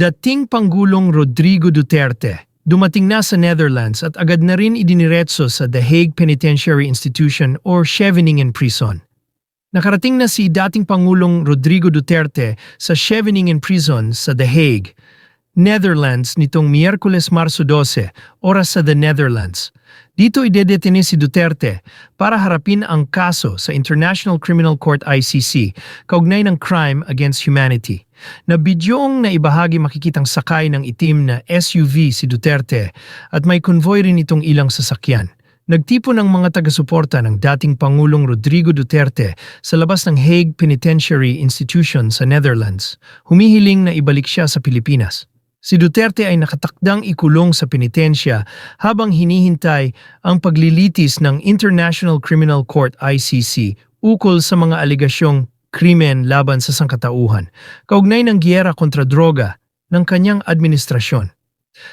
Dating Pangulong Rodrigo Duterte dumating na sa Netherlands at agad na rin idiniretso sa The Hague Penitentiary Institution or Scheveningen Prison. Nakarating na si dating Pangulong Rodrigo Duterte sa Scheveningen Prison sa The Hague, Netherlands nitong Miyerkules Marso 12, oras sa The Netherlands. Dito idedetine si Duterte para harapin ang kaso sa International Criminal Court ICC kaugnay ng crime against humanity. Na bidyong na ibahagi makikitang sakay ng itim na SUV si Duterte at may konvoy rin itong ilang sasakyan. Nagtipo ng mga taga-suporta ng dating Pangulong Rodrigo Duterte sa labas ng Hague Penitentiary Institution sa Netherlands, humihiling na ibalik siya sa Pilipinas. Si Duterte ay nakatakdang ikulong sa penitensya habang hinihintay ang paglilitis ng International Criminal Court ICC ukol sa mga aligasyong krimen laban sa sangkatauhan, kaugnay ng giyera kontra droga ng kanyang administrasyon.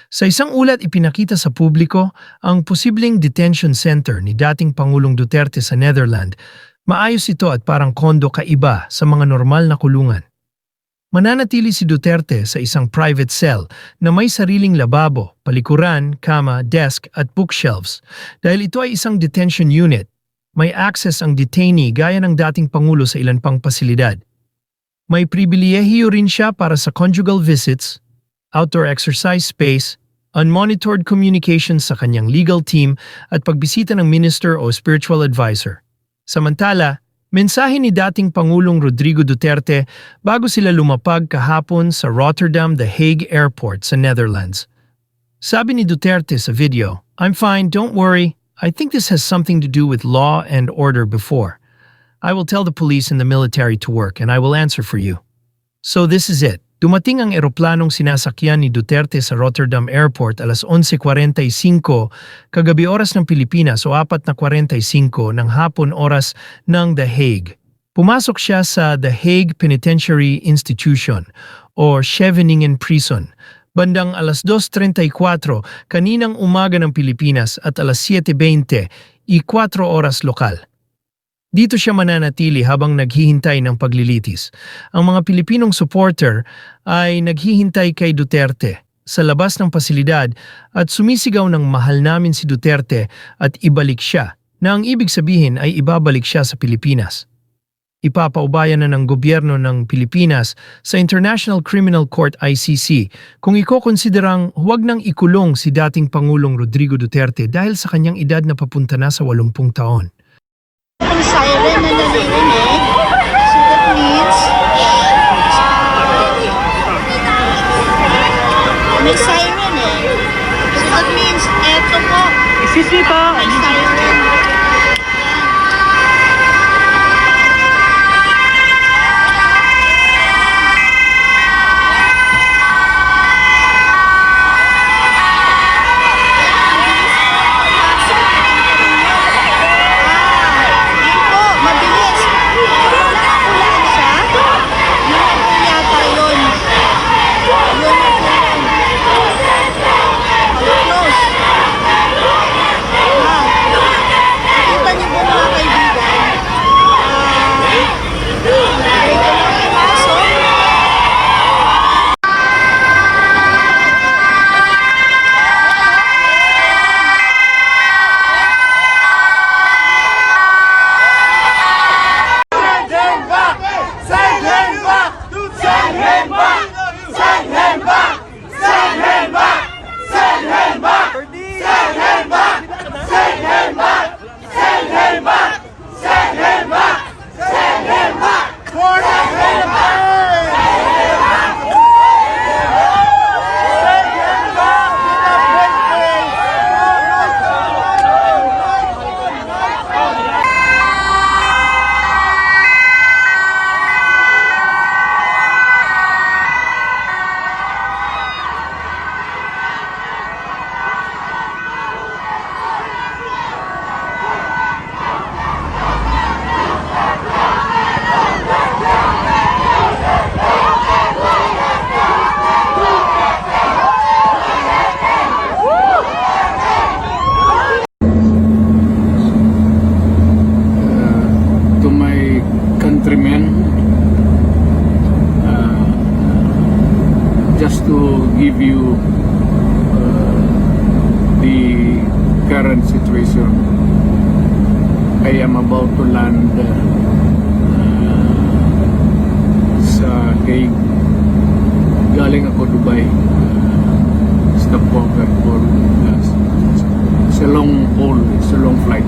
Sa isang ulat ipinakita sa publiko ang posibleng detention center ni dating Pangulong Duterte sa Netherlands. Maayos ito at parang kondo kaiba sa mga normal na kulungan. Mananatili si Duterte sa isang private cell na may sariling lababo, palikuran, kama, desk at bookshelves. Dahil ito ay isang detention unit, may access ang detainee gaya ng dating Pangulo sa ilan pang pasilidad. May pribilehiyo rin siya para sa conjugal visits, outdoor exercise space, unmonitored communications sa kanyang legal team at pagbisita ng minister o spiritual advisor. Samantala, mensahe ni dating Pangulong Rodrigo Duterte bago sila lumapag kahapon sa Rotterdam The Hague Airport sa Netherlands. Sabi ni Duterte sa video, I'm fine, don't worry. I think this has something to do with law and order before. I will tell the police and the military to work and I will answer for you. So this is it. Dumating ang eroplanong sinasakyan ni Duterte sa Rotterdam Airport alas 11.45 kagabi oras ng Pilipinas o 4.45 ng hapon oras ng The Hague. Pumasok siya sa The Hague Penitentiary Institution o Scheveningen Prison bandang alas 2.34 kaninang umaga ng Pilipinas at alas 7.20 i 4 oras lokal. Dito siya mananatili habang naghihintay ng paglilitis. Ang mga Pilipinong supporter ay naghihintay kay Duterte sa labas ng pasilidad at sumisigaw ng mahal namin si Duterte at ibalik siya na ang ibig sabihin ay ibabalik siya sa Pilipinas. Ipapaubayan na ng gobyerno ng Pilipinas sa International Criminal Court ICC kung ikokonsiderang huwag nang ikulong si dating Pangulong Rodrigo Duterte dahil sa kanyang edad na papunta na sa 80 taon. Ang siren na naririnig. So that means, uh, may siren eh. So that means, eto po, Excuse me po. Current situation. I am about to land uh, sa Hague. Galing ako Dubai. Uh, stopover for uh, it's a long haul, it's long flight.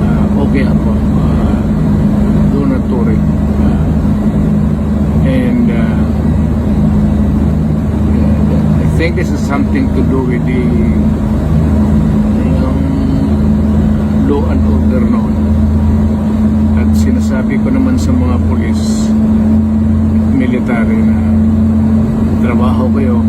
Uh, okay ako. Uh, do not worry. Uh, and uh, I think this is something to do with the law and order noon. At sinasabi ko naman sa mga pulis at military na trabaho kayo